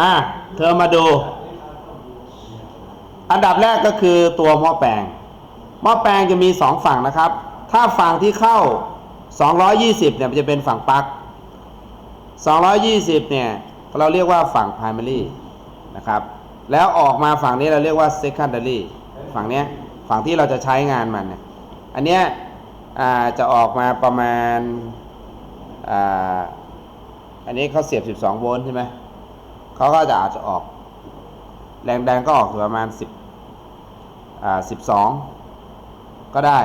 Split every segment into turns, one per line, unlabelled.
อะเธอมาดู อันดับแรกก็คือตัวหม้อแปลง หม้อแปลงจะมีสองฝั่งนะครับ ถ้าฝั่งที่เข้า 220เนี่ยมันจะเป็นฝั่งปลั๊ก220เนี่ยเราเรียกว่าฝั่ง primary นะครับ แล้วออกมาฝั่งนี้เราเรียกว่า secondary ฝั่งเนี้ยฝั่งที่เราจะใช้งานมันเนี่ยอันเนี้ยจะออกมาประมาณอ,าอันนี้เขาเสียบ 12 โวลต์ใช่ไหม เขาก็จะอาจจะออก แรงแดันก็ออกถึงประมาณ10อ่า12ก็ได้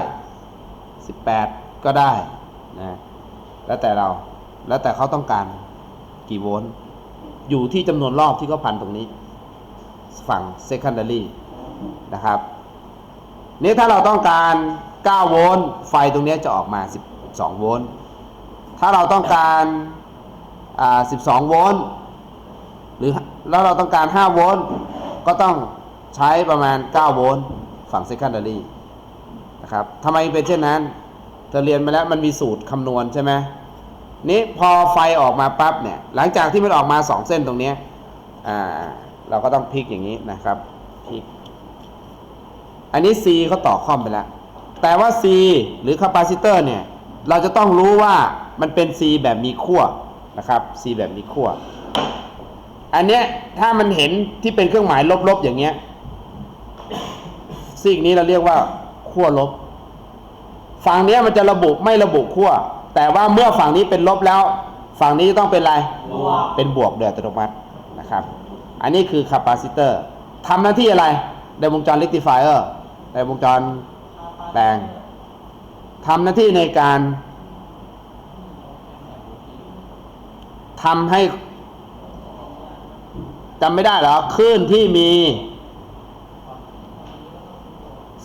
18ก็ได้นะแล้วแต่เราแล้วแต่เขาต้องการกี่โวลต์อยู่ที่จำนวนรอบที่เขาพันตรงนี้ ฝั่ง secondary นะครับ นี่ถ้าเราต้องการ 9 โวลต์ไฟตรงนี้จะออกมา 12 โวลต์ถ้าเราต้องการ 12 โวลต์ รือแล้วเราต้องการ 5 โวลต์ก็ต้องใช้ประมาณ 9 โวลต์ฝั่ง secondary นะครับทำไมเป็นเช่นนั้นเธอเรียนมาแล้วมันมีสูตรคำนวณใช่ไหมนี่พอไฟออกมาปั๊บเนี่ยหลังจากที่มันออกมา 2 เส้นตรงนี้อ่าเราก็ต้องพลิกอย่างนี้นะครับพลิกอันนี้ C เขาต่อคอมไปแล้ว แต่ว่า C หรือคาปาซิเตอร์เนี่ย เราจะต้องรู้ว่ามันเป็น C แบบมีขั้วนะครับ C แบบมีขั้ว อันเนี้ยถ้ามันเห็นที่เป็นเครื่องหมายลบๆอย่างเงี้ยซีกนี้เราเรียกว่าขั้วลบ ฝั่งเนี้ยมันจะระบุไม่ระบุขั้ว แต่ว่าเมื่อฝั่งนี้เป็นลบแล้ว ฝั่งนี้จะต้องเป็นอะไร
บวก
เป็นบวกโดยอัตโนมัตินะครับ อันนี้คือคาปาซิเตอร์ทำหน้าที่อะไรในวงจร rectifier ในวงจรแปลงทำหน้าที่ในการทำให้ จำไม่ได้เหรอคลื่นที่มี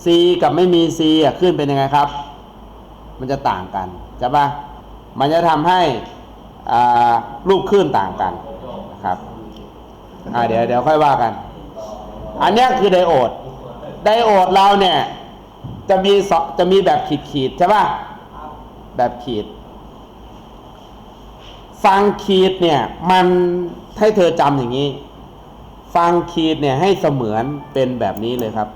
C กับไม่มี C อะคลื่นเป็นยังไงครับ มันจะต่างกันใช่ปะมันจะทำให้รูปคลื่นต่างกันนะครับเดี๋ยวเดี๋ยวค่อยว่ากัน อันนี้คือไดโอด ไดโอดเราเนี่ย จะมีจะมีแบบขีดขีดใช่ปะแบบขีด ฟังขีดเนี่ย มันให้เธอจำอย่างนี้ ฟังขีดเนี่ยให้เสมือนเป็นแบบนี้เลยครับ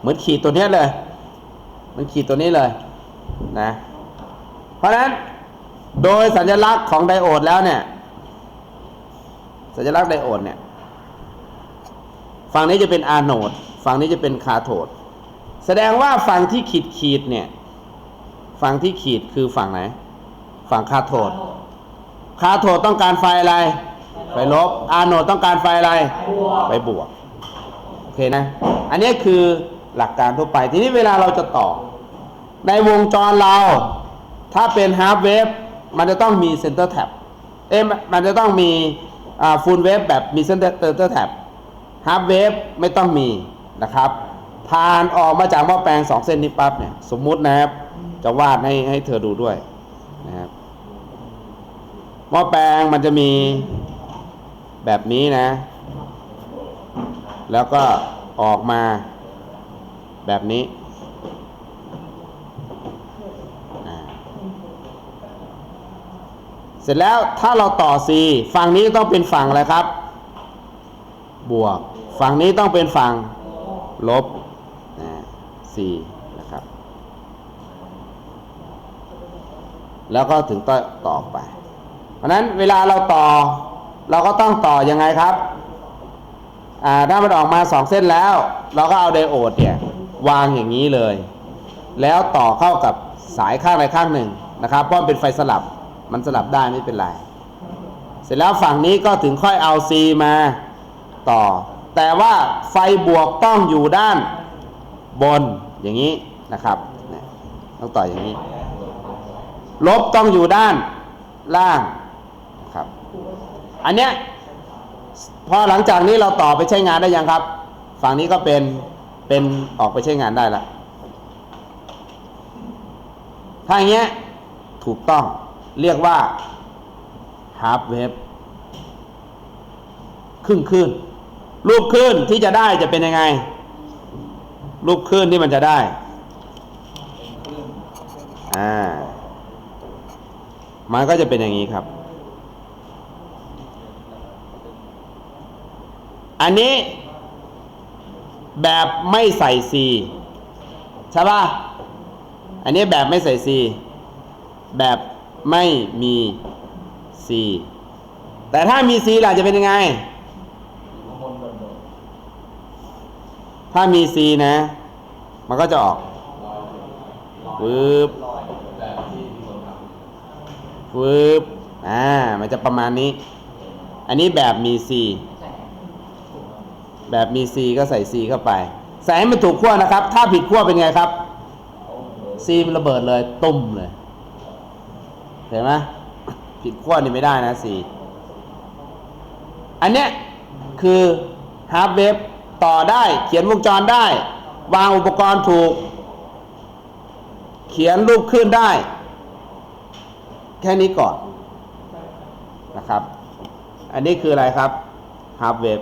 เหมือนขีดตัวนี้เลย มันขีดตัวนี้เลยนะ เพราะฉะนั้นโดยสัญลักษณ์ของไดโอดแล้วเนี่ย สัญลักษณ์ไดโอดเนี่ย ฝั่งนี้จะเป็นอาโนด ฝั่งนี้จะเป็นคาโทด แสดงว่าฝั่งที่ขีดขีดเนี่ย ฝั่งที่ขีดคือฝั่งไหน ฝั่งคาโทดคาโทดต้องการไฟอะไร ไฟลบอาโนดต้องการไฟอะไร
บวก
ไปบวก โอเคนะ อันนี้คือหลักการทั่วไป ทีนี้เวลาเราจะต่อ ในวงจรเรา ถ้าเป็นฮาร์ w เวฟมันจะต้องมีเซนเตอร์แท็บ เอ๊ะมันมันจะต้องมีฟูลเวฟแบบมีเซนเตอร์แท็บฮาร์ w เวฟไม่ต้องมีนะครับผ่านออกมาจากหม้อแปลง2เส้นนี้ปั๊บเนี่ยสมมุตินะครับ จะวาดให้ให้เธอดูด้วยนะครับหม้อแปลงมันจะมี แบบนี้นะ แล้วก็ออกมาแบบนี้ เสร็จแล้วถ้าเราต่อ C ฝั่งนี้ต้องเป็นฝั่งอะไรครับ บวก ฝั่งนี้ต้องเป็นฝั่งลบอ่า C นะครับ แล้วก็ถึงต่อต่อไป เพราะนั้นเวลาเราต่อ เราก็ต้องต่อยังไงครับอ่าถ้ามันออกมาสองเส้นแล้ว เราก็เอาไดโอดเนี่ยวางอย่างนี้เลย แล้วต่อเข้ากับสายข้างใดข้างหนึ่งนะครับเพราะมันเป็นไฟสลับมันสลับได้ไม่เป็นไร เสร็จแล้วฝั่งนี้ก็ถึงค่อยเอา C มาต่อ แต่ว่าไฟบวกต้องอยู่ด้านบนอย่างนี้นะครับต้องต่ออย่างนี้ ลบต้องอยู่ด้านล่าง อันเนี้ยพอหลังจากนี้เราต่อไปใช้งานได้ยังครับ ฝั่งนี้ก็เป็นเป็นออกไปใช้งานได้ละถ้าอย่างเงี้ยถูกต้องเรียกว่า half wave ครึ่งคลื่นรูปคลื่นที่จะได้จะเป็นยังไง รูปคลื่นที่มันจะได้อ่ามันก็จะเป็นอย่างนี้ครับ อันนี้แบบไม่ใส่ C ใช่ป่ะ อันนี้แบบไม่ใส่ C แบบไม่มี C แต่ถ้ามี C ล่ะจะเป็นยังไง ถ้ามี C นะ มันก็จะออกปึ๊บปึ๊บอ่า มันจะประมาณนี้ อันนี้แบบมี C แบบมี C ก็ใส่ C เข้าไป ใส่ให้มันถูกขั้วนะครับ ถ้าผิดขั้วเป็นไงครับ C มันระเบิดเลยตุ้มเลยเห็นไหมผิดขั้วนี่ไม่ได้นะ C อันเนี้ยคือฮาร์ดเวฟต่อได้ เขียนวงจรได้ วางอุปกรณ์ถูก เขียนรูปขึ้นได้ แค่นี้ก่อนนะครับ อันนี้คืออะไรครับฮาร์ดเวฟ